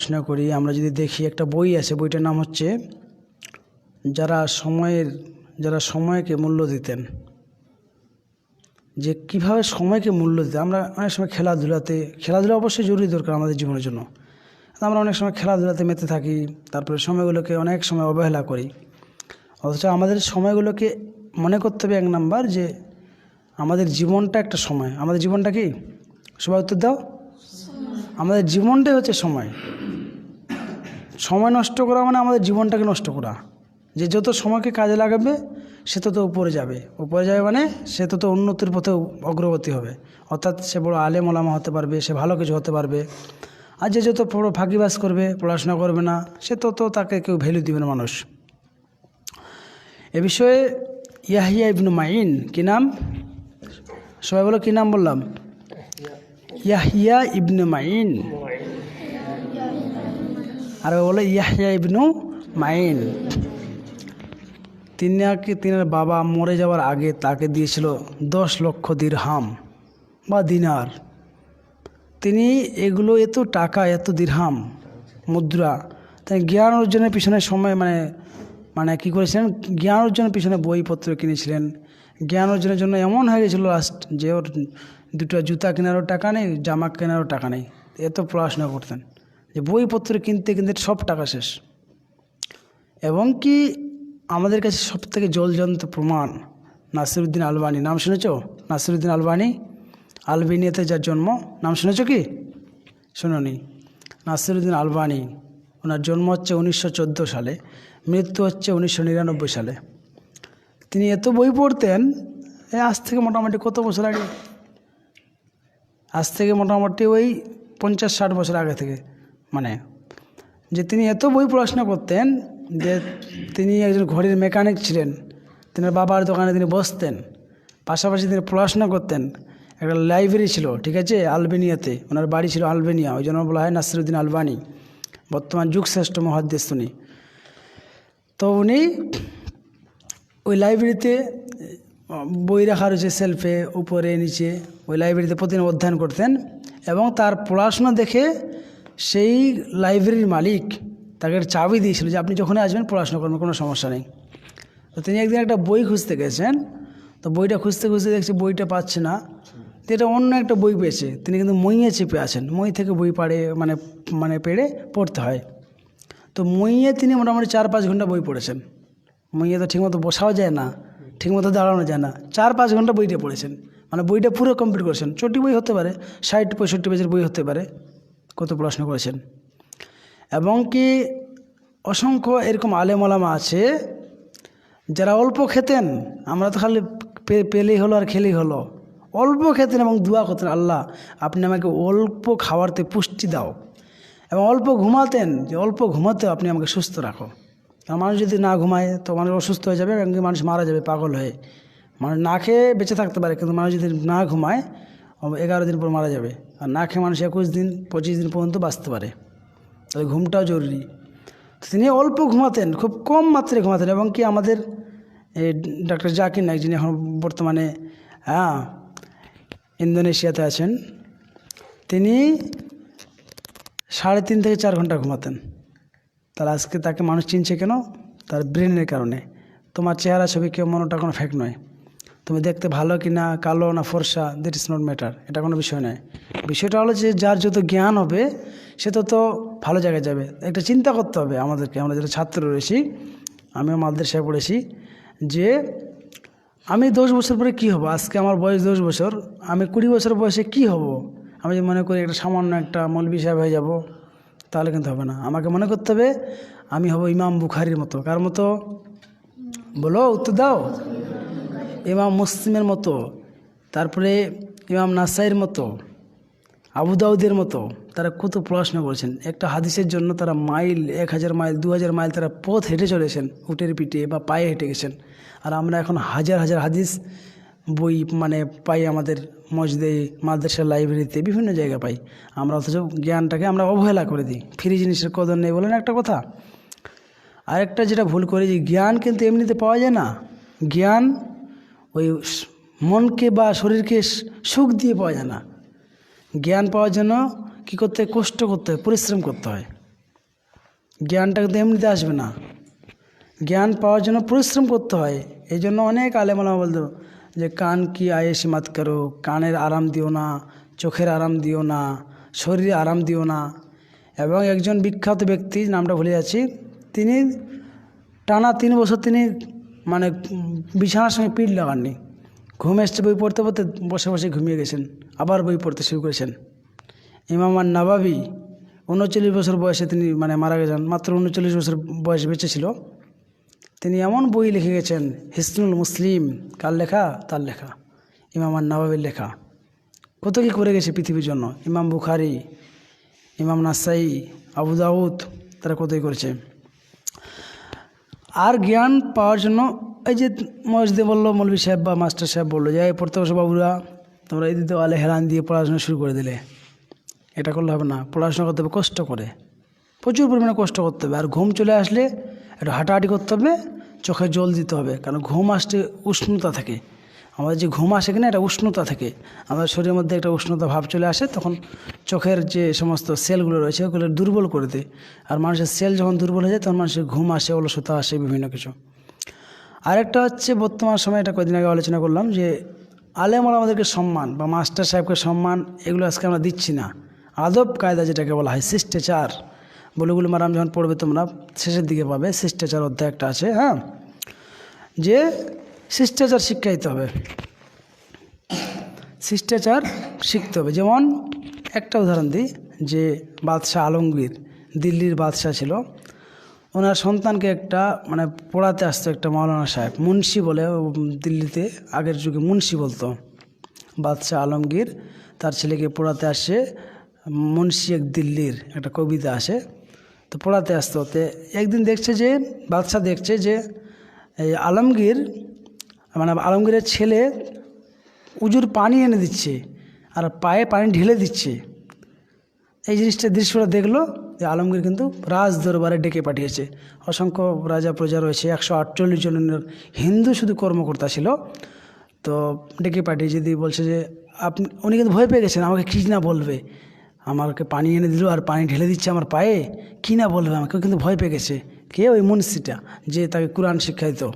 প্রশ্ন করি আমরা যদি দেখি একটা বই আছে বইটার নাম হচ্ছে যারা সময়ের যারা সময়কে মূল্য দিতেন। যে কীভাবে সময়কে মূল্য দিতে আমরা অনেক সময় খেলাধুলাতে খেলাধুলা অবশ্যই জরুরি দরকার আমাদের জীবনের জন্য। আমরা অনেক সময় খেলাধুলাতে মেতে থাকি তারপরে সময়গুলোকে অনেক সময় অবহেলা করি। অথচ আমাদের সময়গুলোকে মনে করতে হবে এক নাম্বার যে আমাদের জীবনটা একটা সময়। আমাদের জীবনটা কি? সবাই উত্তর দাও। আমাদের জীবনটাই হচ্ছে সময়। সময় নষ্ট করা মানে আমাদের জীবনটাকে নষ্ট করা। যে যত সময়কে কাজে লাগাবে, সে তত উপরে যাবে। উপরে যাবে মানে সে তত উন্নতির পথে অগ্রগতি হবে। অর্থাৎ সে বড় আলে ওলামা হতে পারবে, সে ভালো কিছু হতে পারবে। আর যে যত বড় ফাঁকিবাস করবে, পড়াশোনা করবে না, সে তত তাকে কেউ ভ্যালু দিবে না মানুষ। এ বিষয়ে ইয়াহিয়া ইবনু মাইন কী নাম? সবাই বলো কী নাম বললাম? ইয়াহিয়া ইবনু মাইন আর বলে ইয়াহিয়া ইবনু মাইন তিনাকে তিনার বাবা মরে যাওয়ার আগে তাকে দিয়েছিল দশ লক্ষ দিরহাম বা দিনার। তিনি এগুলো এত টাকা, এত দিরহাম মুদ্রা, তাই জ্ঞান অর্জনের পিছনে সময় মানে মানে কী করেছিলেন? জ্ঞান অর্জনের পিছনে বইপত্র কিনেছিলেন। জ্ঞান অর্জনের জন্য এমন হয়ে গেছিল লাস্ট যে ওর দুটো জুতা কেনারও টাকা নেই, জামা কেনারও টাকা নেই। এত পড়াশোনা করতেন। যে বইপত্র কিনতে কিনতে সব টাকা শেষ। এবং কি আমাদের কাছে সব থেকে জলজন্ত প্রমাণ নাসিরুদ্দিন আলবানি। নাম শুনেছ? নাসিরুদ্দিন আলবানি, আলবেনিয়াতে যার জন্ম। নাম শুনেছ কি? শুনোনি। নাসিরুদ্দিন আলবানি, ওনার জন্ম হচ্ছে উনিশশো চোদ্দ সালে, মৃত্যু হচ্ছে উনিশশো নিরানব্বই সালে। তিনি এত বই পড়তেন আজ থেকে মোটামুটি কত বছর আগে? আজ থেকে মোটামুটি ওই পঞ্চাশ ষাট বছর আগে থেকে। মানে যে তিনি এত বই পড়াশোনা করতেন যে তিনি একজন ঘড়ির মেকানিক ছিলেন। তিনি বাবার দোকানে তিনি বসতেন। পাশাপাশি তিনি পড়াশোনা করতেন। একটা লাইব্রেরি ছিল, ঠিক আছে? আলবেনিয়াতে। ওনার বাড়ি ছিল আলবেনিয়া। ওই জন্য বলা হয় নাসিরুদ্দিন আলবানি। বর্তমান যুগশ্রেষ্ঠ মহাদ্দেশ উনি। তো উনি ওই লাইব্রেরিতে, বই রাখা রয়েছে সেলফে, উপরে, নিচে। ওই লাইব্রেরিতে প্রতিদিন অধ্যয়ন করতেন এবং তার পড়াশোনা দেখে সেই লাইব্রেরির মালিক তাকে চাবি দিয়েছিল যে আপনি যখনই আসবেন পড়াশোনা করবেন, কোনো সমস্যা নেই। তো তিনি একদিন একটা বই খুঁজতে গেছেন। তো বইটা খুঁজতে খুঁজতে দেখছি বইটা পাচ্ছে না। তো এটা অন্য একটা বই পেয়েছে। তিনি কিন্তু মইয়ে চেপে আছেন। মই থেকে বই পাড়ে মানে মানে পেড়ে পড়তে হয়। তো মইয়ে তিনি মোটামুটি চার পাঁচ ঘণ্টা বই পড়েছেন। মইয়ে তো ঠিকমতো বসাও যায় না, ঠিকমতো দাঁড়ানো যায় না। চার পাঁচ ঘণ্টা বইটা পড়েছেন। মানে বইটা পুরো কমপ্লিট করেছেন। চটি বই হতে পারে, ষাট পঁয়ষট্টি পেজের বই হতে পারে। কত পড়াশোনা করেছেন। এবং কি অসংখ্য এরকম আলেমলামা আছে, যারা অল্প খেতেন, আমরা তো খালি পেলেই হলো আর খেলেই হলো। অল্প খেতেন এবং দোয়া করতেন, আল্লাহ, আপনি আমাকে অল্প খাওয়ারতে পুষ্টি দাও এবং অল্প ঘুমাতেন, যে অল্প ঘুমাতেও আপনি আমাকে সুস্থ রাখো। কারণ মানুষ যদি না ঘুমায়, তো মানুষ অসুস্থ হয়ে যাবে এবং মানুষ মারা যাবে, পাগল হয়ে। মানুষ না খেয়ে বেঁচে থাকতে পারে, কিন্তু মানুষ যদি না ঘুমায় এগারো দিন পর মারা যাবে। আর না খেয়ে মানুষ একুশ দিন, পঁচিশ দিন পর্যন্ত বাঁচতে পারে। তাই ঘুমটাও জরুরি। তিনি অল্প ঘুমাতেন, খুব কম মাত্রায় ঘুমাতেন এবং কি আমাদের ডাক্তার জাকির নাইক যিনি এখন বর্তমানে হ্যাঁ ইন্দোনেশিয়াতে আছেন, তিনি সাড়ে তিন থেকে চার ঘণ্টা ঘুমাতেন। তাহলে আজকে তাকে মানুষ চিনছে কেন? তার ব্রেনের কারণে। তোমার চেহারা ছবি কেউ মনোটা কোনো ফ্যাক্ট নয়। তুমি দেখতে ভালো কি না কালো না ফর্সা দ্যাট ইজ নট ম্যাটার এটা কোনো বিষয় নয়। বিষয়টা হলো যে যার যত জ্ঞান হবে, সে তত ভালো জায়গায় যাবে। একটা চিন্তা করতে হবে আমাদেরকে, আমরা যারা ছাত্র রয়েছি, আমিও মাদ্রাসায় পড়েছি, যে আমি দশ বছর পরে কী হব? আজকে আমার বয়স দশ বছর, আমি কুড়ি বছর বয়সে কি হব? আমি যদি মনে করি একটা সামান্য একটা মৌলবি সাহেব হয়ে যাব, তাহলে কিন্তু হবে না। আমাকে মনে করতে হবে, আমি হব ইমাম বুখারির মতো। কার মতো? বলো, উত্তর দাও। ইমাম মুসলিমের মতো, তারপরে ইমাম নাসাইয়ের মতো, আবু দাউদের মতো, তারা কত পড়াশোনা করেছেন। একটা হাদিসের জন্য তারা মাইল, এক হাজার মাইল, দু হাজার মাইল তারা পথ হেঁটে চলেছেন উটের পিঠে বা পায়ে হেঁটে গেছেন। আর আমরা এখন হাজার হাজার হাদিস, বই মানে পাই আমাদের মসজিদে, মাদ্রাসার লাইব্রেরিতে, বিভিন্ন জায়গায় পাই। আমরা অথচ জ্ঞানটাকে আমরা অবহেলা করে দিই। ফ্রি জিনিসের কদর নেই বলেন একটা কথা। আরেকটা যেটা ভুল করি যে জ্ঞান কিন্তু এমনিতে পাওয়া যায় না। জ্ঞান ওই মনকে বা শরীরকে সুখ দিয়ে পাওয়া যায় না। জ্ঞান পাওয়ার জন্য কী করতে হয়? কষ্ট করতে হয়, পরিশ্রম করতে হয়। জ্ঞানটা কিন্তু এমনিতে আসবে না। জ্ঞান পাওয়ার জন্য পরিশ্রম করতে হয়। এই জন্য অনেক আলেমালা বলতো যে, কান কি আয়েসি মাত করো? কানের আরাম দিও না, চোখের আরাম দিও না, শরীরে আরাম দিও না। এবং একজন বিখ্যাত ব্যক্তি, নামটা ভুলে যাচ্ছি, তিনি টানা তিন বছর তিনি মানে বিছানার সঙ্গে পিঠ লাগাননি। ঘুম এসছে বই পড়তে পড়তে বসে বসে ঘুমিয়ে গেছেন। আবার বই পড়তে শুরু করেছেন। ইমাম আর নবাবি উনচল্লিশ বছর বয়সে তিনি মানে মারা গেছেন। মাত্র উনচল্লিশ বছর বয়স বেঁচে ছিল। তিনি এমন বই লিখে গেছেন, হিসনুল মুসলিম, কার লেখা? তার লেখা। ইমাম আর নবাবির লেখা। কত কী করে গেছে পৃথিবীর জন্য? ইমাম বুখারি, ইমাম নাসাই, আবু দাউদ, তারা কতই করেছে? আর জ্ঞান পাওয়ার জন্য এই যে মসজিদে বলল মৌলবী সাহেব বা মাস্টার সাহেব বলল যে বসো বাবুরা, তোমরা এই দিতে আলে হেরান দিয়ে পড়াশোনা শুরু করে দিলে। এটা করলে হবে না, পড়াশোনা করতে হবে কষ্ট করে। প্রচুর পরিমাণে কষ্ট করতে হবে। আর ঘুম চলে আসলে একটু হাঁটাহাঁটি করতে হবে, চোখে জল দিতে হবে, কারণ ঘুম আসতে উষ্ণতা থাকে। আমাদের যে ঘুম আসে কিনা এটা উষ্ণতা থেকে। আমাদের শরীরের মধ্যে একটা উষ্ণতা ভাব চলে আসে, তখন চোখের যে সমস্ত সেলগুলো রয়েছে ওগুলো দুর্বল করে দেয়। আর মানুষের সেল যখন দুর্বল হয়ে যায়, তখন মানুষের ঘুম আসে, অলসতা আসে, বিভিন্ন কিছু। আরেকটা হচ্ছে বর্তমান সময়ে, এটা কদিন আগে আলোচনা করলাম, যে আলেমরা আমাদেরকে সম্মান বা মাস্টার সাহেবকে সম্মান, এগুলো আজকে আমরা দিচ্ছি না। আদব কায়দা যেটাকে বলা হয়, শিষ্টাচার। বলেগুলো মারাম যখন পড়বে তোমরা, শেষের দিকে পাবে, শিষ্টাচার অধ্যায় একটা আছে হ্যাঁ? যে শিষ্টাচার শিক্ষা দিতে হবে। শিষ্টাচার শিখতে হবে। যেমন একটা উদাহরণ দিই, যে বাদশাহ আলমগীর, দিল্লির বাদশাহ ছিল। ওনার সন্তানকে একটা মানে পড়াতে আসতো একটা মাওলানা সাহেব। মুন্সি বলে দিল্লিতে আগের যুগে মুন্সি বলতো। বাদশাহ আলমগীর তার ছেলেকে পড়াতে আসে, মুন্সি এক দিল্লির একটা কবিতা আসে। তো পড়াতে আসতো। তো একদিন দেখছে যে, বাদশাহ দেখছে যে, এই আলমগীর মানে আলমগীরের ছেলে উজুর পানি এনে দিচ্ছে আর পায়ে পানি ঢেলে দিচ্ছে। এই জিনিসটা দৃশ্যটা দেখল যে আলমগীর কিন্তু রাজ দরবারে ডেকে পাঠিয়েছে। অসংখ্য রাজা প্রজা রয়েছে, একশো আটচল্লিশ জনের হিন্দু শুধু কর্মকর্তা ছিল। তো ডেকে পাঠিয়ে যদি বলছে যে আপনি, উনি কিন্তু ভয় পেয়ে গেছেন, আমাকে কী না বলবে? আমাকে পানি এনে দিল আর পানি ঢেলে দিচ্ছে আমার পায়ে? কী না বলবে আমাকে? কিন্তু ভয় পেয়ে গেছে। কে? ওই মুন্সিটা, যে তাকে কোরআন শিক্ষা দিত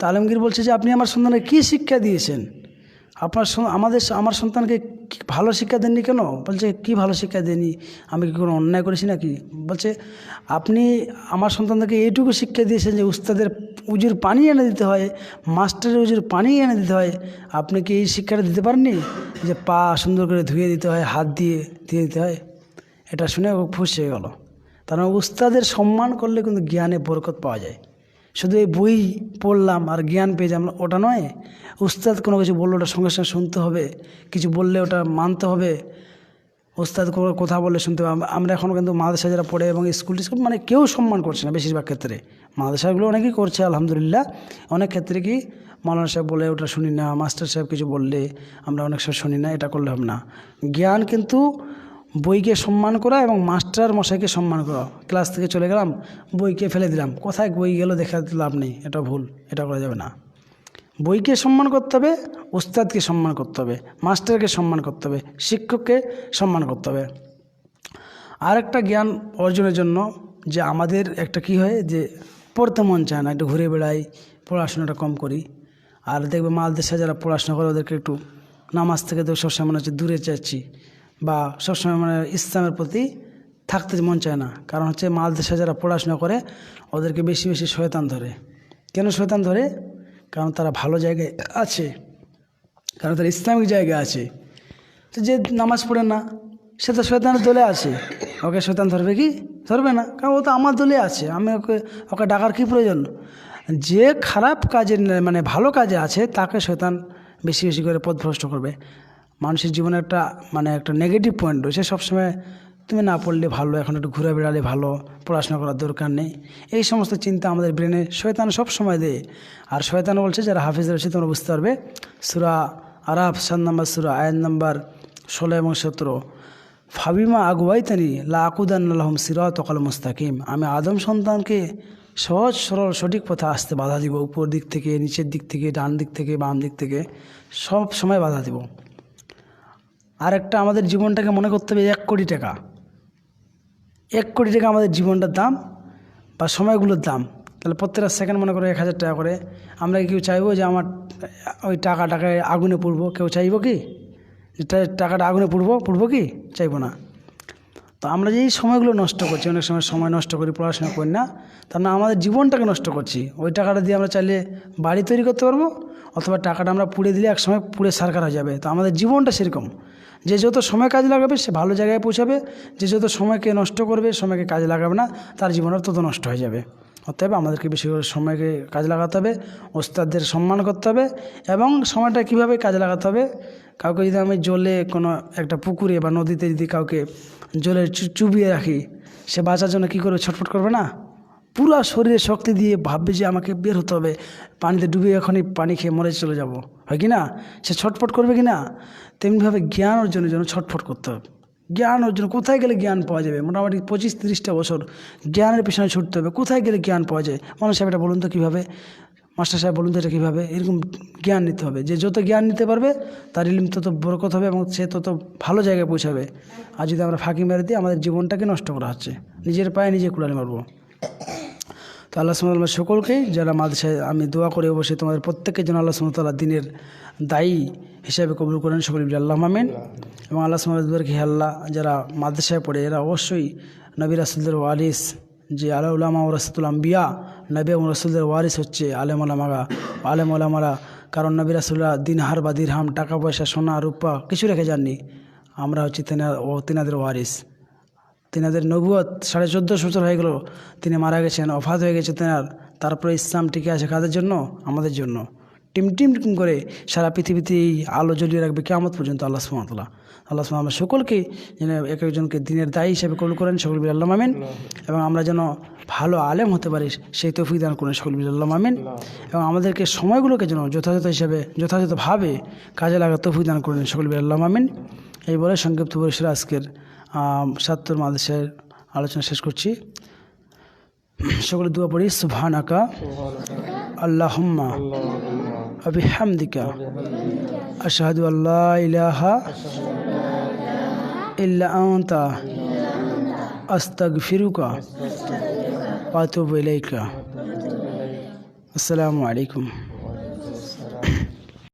তা আলমগীর বলছে যে, আপনি আমার সন্তানকে কী শিক্ষা দিয়েছেন? আপনার আমাদের আমার সন্তানকে ভালো শিক্ষা দেননি কেন? বলছে, কি ভালো শিক্ষা দেননি? আমি কি কোনো অন্যায় করেছি নাকি? বলছে, আপনি আমার সন্তানদেরকে এইটুকু শিক্ষা দিয়েছেন যে, উস্তাদের উজুর পানি এনে দিতে হয়, মাস্টারের উজুর পানি এনে দিতে হয়। আপনি কি এই শিক্ষাটা দিতে পারেননি? যে, পা সুন্দর করে ধুয়ে দিতে হয়, হাত দিয়ে দিয়ে দিতে হয়? এটা শুনে খুশি হয়ে গেল। তার মানে উস্তাদের সম্মান করলে কিন্তু জ্ঞানে বরকত পাওয়া যায়। শুধু এই বই পড়লাম আর জ্ঞান পেয়ে যাম ওটা নয়। উস্তাদ কোনো কিছু বলল ওটা সঙ্গে সঙ্গে শুনতে হবে, কিছু বললে ওটা মানতে হবে। ওস্তাদ কোনো কথা বলে শুনতে হবে। আমরা এখন কিন্তু মাদ্রাসা যারা পড়ে এবং স্কুল টিস্কুল মানে কেউ সম্মান করছে না বেশিরভাগ ক্ষেত্রে। মাদ্রাসাগুলো অনেকেই করছে, আলহামদুলিল্লাহ। অনেক ক্ষেত্রে কি মৌলানা সাহেব বলে, ওটা শুনি না, মাস্টার সাহেব কিছু বললে আমরা অনেক সময় শুনি না, এটা করলে হবে না। জ্ঞান কিন্তু বইকে সম্মান করা এবং মাস্টার মশাইকে সম্মান করা। ক্লাস থেকে চলে গেলাম, বইকে ফেলে দিলাম। কোথায় বই গেল দেখা লাভ নেই, এটা ভুল, এটা করা যাবে না। বইকে সম্মান করতে হবে, উস্তাদকে সম্মান করতে হবে, মাস্টারকে সম্মান করতে হবে, শিক্ষককে সম্মান করতে হবে। আর একটা জ্ঞান অর্জনের জন্য যে আমাদের একটা কি হয় যে পড়তে মন চায় না, একটু ঘুরে বেড়াই, পড়াশোনাটা কম করি। আর দেখবে মালদেশে যারা পড়াশোনা করে, ওদেরকে একটু নামাজ থেকে তো সবসময় মনে হচ্ছে দূরে চাচ্ছি বা সবসময় মানে ইসলামের প্রতি থাকতে মন চায় না। কারণ হচ্ছে মালদেশে যারা পড়াশোনা করে, ওদেরকে বেশি বেশি শয়তান ধরে। কেন শয়তান ধরে? কারণ তারা ভালো জায়গায় আছে। কারণ তারা ইসলামিক জায়গায় আছে। তো যে নামাজ পড়ে না, সে তো শয়তানের দলে আছে। ওকে শয়তান ধরবে কি? ধরবে না। কারণ ও তো আমার দলে আছে। আমি ওকে ওকে ডাকার কী প্রয়োজন? যে খারাপ কাজে মানে ভালো কাজে আছে, তাকে শয়তান বেশি বেশি করে পথভ্রষ্ট করবে। মানুষের জীবনে একটা মানে একটা নেগেটিভ পয়েন্ট রয়েছে। সবসময় তুমি না পড়লে ভালো, এখন একটু ঘুরে বেড়ালে ভালো, পড়াশোনা করার দরকার নেই। এই সমস্ত চিন্তা আমাদের ব্রেনে শয়তান সব সময় দেয়। আর শয়তান বলছে, যারা হাফিজ রয়েছে, তোমরা বুঝতে পারবে। সুরা আরাফ, সাত নম্বর সুরা, আয়াত নম্বর ষোলো এবং সতেরো। ফাবিমা আগুয়াইতানি লা আকুদান্লাহম সিরাত অকাল মুস্তাকিম। আমি আদম সন্তানকে সহজ, সরল, সঠিক পথে আসতে বাধা দিব। উপর দিক থেকে, নিচের দিক থেকে, ডান দিক থেকে, বাম দিক থেকে, সব সময় বাধা দিব। আর একটা আমাদের জীবনটাকে মনে করতে হবে এক কোটি টাকা। এক কোটি টাকা আমাদের জীবনটার দাম বা সময়গুলোর দাম। তাহলে প্রত্যেকটা সেকেন্ড মনে করো এক হাজার টাকা করে। আমরা কেউ চাইব যে আমার ওই টাকা টাকায় আগুনে পুড়বো? কেউ চাইব কি? টাকাটা আগুনে পুড়বো? পুড়বো কি? চাইব না। তো আমরা যে এই সময়গুলো নষ্ট করছি, অনেক সময় সময় নষ্ট করি, পড়াশোনা করি না তার না আমাদের জীবনটাকে নষ্ট করছি। ওই টাকাটা দিয়ে আমরা চাইলে বাড়ি তৈরি করতে পারব? অথবা টাকাটা আমরা পুড়ে দিলে এক সময় পুড়ে সারকার হয়ে যাবে। তো আমাদের জীবনটা সেরকম। যে যত সময় কাজে লাগাবে সে ভালো জায়গায় পৌঁছাবে। যে যত সময়কে নষ্ট করবে, সময়কে কাজে লাগাবে না, তার জীবনটা তত নষ্ট হয়ে যাবে। অতএব আমাদেরকে বেশি করে সময়কে কাজে লাগাতে হবে, ওস্তাদদের সম্মান করতে হবে এবং সময়টা কীভাবে কাজে লাগাতে হবে? কাউকে যদি আমি জলে কোনো একটা পুকুরে বা নদীতে যদি কাউকে জলে চুবিয়ে রাখি, সে বাঁচার জন্য কী করবে, ছটফট করবে না? পুরো শরীরে শক্তি দিয়ে ভাববে যে আমাকে বের হতে হবে। পানিতে ডুবে এখনই পানি খেয়ে মরে চলে যাব। হয় কি না? সে ছটফট করবে কি না? তেমনিভাবে জ্ঞান অর্জনের জন্য ছটফট করতে হবে। জ্ঞান অর্জন, কোথায় গেলে জ্ঞান পাওয়া যাবে? মোটামুটি পঁচিশ তিরিশটা বছর জ্ঞানের পিছনে ছুটতে হবে। কোথায় গেলে জ্ঞান পাওয়া যায়? মানুষ সাহেব এটা বলুন তো কীভাবে? মাস্টার সাহেব বলুন তো এটা কীভাবে? এরকম জ্ঞান নিতে হবে। যে যত জ্ঞান নিতে পারবে, তার ইলিম তত বরকত হবে এবং সে তত ভালো জায়গায় পৌঁছাবে। আর যদি আমরা ফাঁকি মেরে দিই, আমাদের জীবনটাকে নষ্ট করা হচ্ছে। নিজের পায়ে নিজে কুড়ালে মারবো। তো আল্লাহ সুমতাল্লাহ সকলকেই যারা মাদ্রাসায় আমি দোয়া করে অবশ্যই তোমাদের প্রত্যেকের জন্য আল্লাহ সুমতাল্লাহ দিনের দায়ী হিসাবে কবুল করেন, সকল আল্লাহ মামেন এবং আল্লাহ সুমতালকে আল্লাহ, যারা মাদ্রাসায় পড়ে, এরা অবশ্যই নবী রাসুলদের ওয়ারিস, যে আল্লাহ উলামা ও রাসুল আম্বিয়া, নবী এবং রসুলদের ওয়ারিস হচ্ছে আলেম ওলামারা আলেম ওলামারা কারণ নবী রাসুল্লাহ দিনহার বা দিরহাম, টাকা পয়সা, সোনা, রূপা, কিছু রেখে যাননি। আমরা হচ্ছি তেনার ও তেনাদের ওয়ারিস। তেনাদের নবুয়ত সাড়ে চোদ্দোশো বছর হয়ে গেল, তিনি মারা গেছেন, অফাত হয়ে গেছে তেনার। তারপরে ইসলাম টিকে আছে কাদের জন্য? আমাদের জন্য। টিম টিম টিম করে সারা পৃথিবীতে এই আলো জ্বলিয়ে রাখবে কেমন পর্যন্ত আল্লাহ সুমতলা আল্লাহ সুমা আমরা সকলকে যেন এক একজনকে দিনের দায়ী হিসেবে কবুল করেন, সকল বিল আল্লাহ মামেন। এবং আমরা যেন ভালো আলেম হতে পারি, সেই তৌফিক দান করেন সকল বিল আল্লাহ মামেন। এবং আমাদেরকে সময়গুলোকে যেন যথাযথ হিসাবে, যথাযথভাবে কাজে লাগা তৌফিক দান করেন সকল বিল আল্লাহ মামেন। এই বলে সংক্ষিপ্ত পরিসরে আজকের সাত্তর মাদেশের আলোচনা শেষ করছি। সকলে দোয়া পড়ি সুবহান আকা আল্লাহম্মা আবিহামদিকা আশহাদু আল্লাহ ইলাহা ইল্লা আনতা, আস্তাগফিরুকা ওয়া আতুবু ইলাইকা। আসসালামু আলাইকুম।